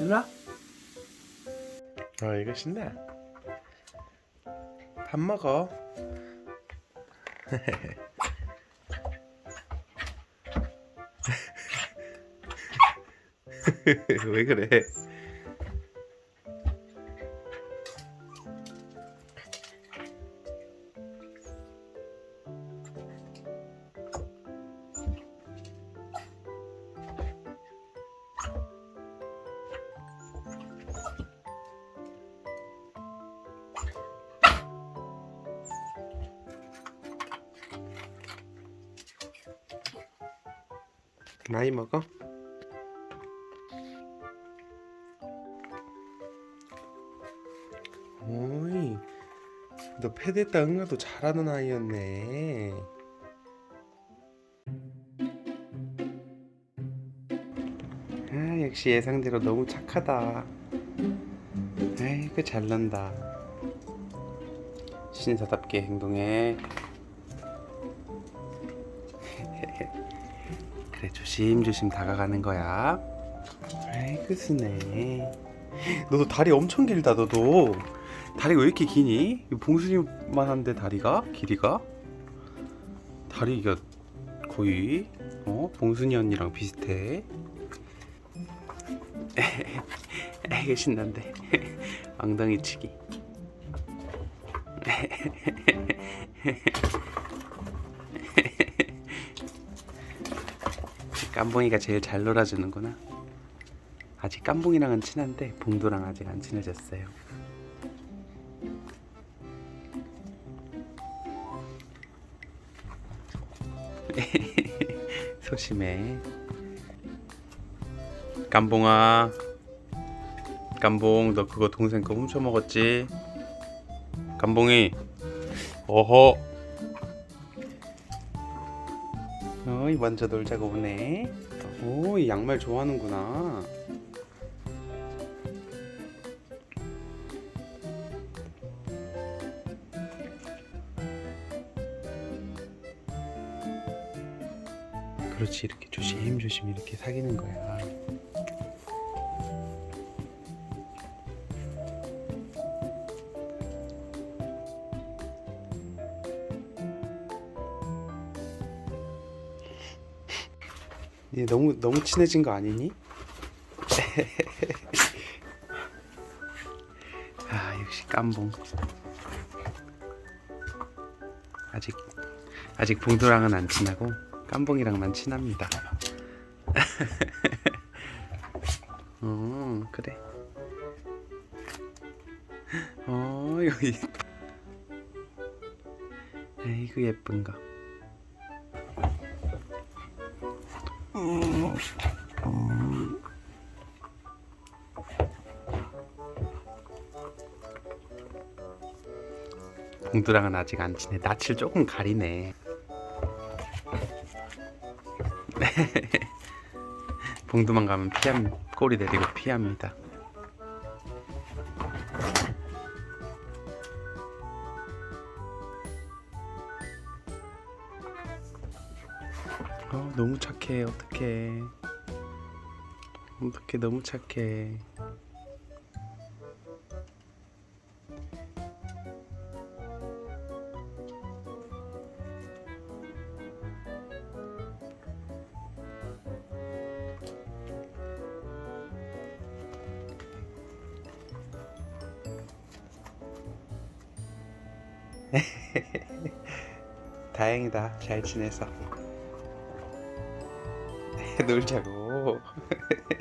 일로 와. 어, 이거 신나. 밥 먹어. 왜 그래? 많이 먹어? 오이, 너 패드에다 응가도 잘하는 아이였네. 아, 역시 예상대로 너무 착하다. 아이고, 잘난다. 신사답게 행동해. 그래 조심조심 다가가는 거야. 아이고 스네. 너도 다리 엄청 길다 너도. 다리가 왜 이렇게 기니? 봉순이만 한데 다리가 길이가? 다리가 거의 어 봉순이 언니랑 비슷해. 에이 신난데 엉덩이 치기. 깜봉이가 제일 잘 놀아주는구나. 아직 깜봉이랑은 친한데 봉도랑 아직 안 친해졌어요. 소심해. 깜봉아, 깜봉 너 그거 동생 거 훔쳐 먹었지? 깜봉이, 어허. 어이 먼저 놀자고 오네. 오, 이 양말 좋아하는구나. 그렇지 이렇게 조심조심 이렇게 사귀는 거야. 얘 너무 너무 친해진 거 아니니? 아 역시 깜봉. 아직 아직 봉도랑은 안 친하고 깜봉이랑만 친합니다. 어 그래. 어 여기. 아이고 예쁜 거. 봉두랑은 아직 안 친해. 낯을 조금 가리네. 봉두만 가면 피함 꼬리 내리고 피합니다. 어, 너무 착해. 어떡해. 어떡해. 너무 착해. 다행이다. 잘 지내서. 놀자고.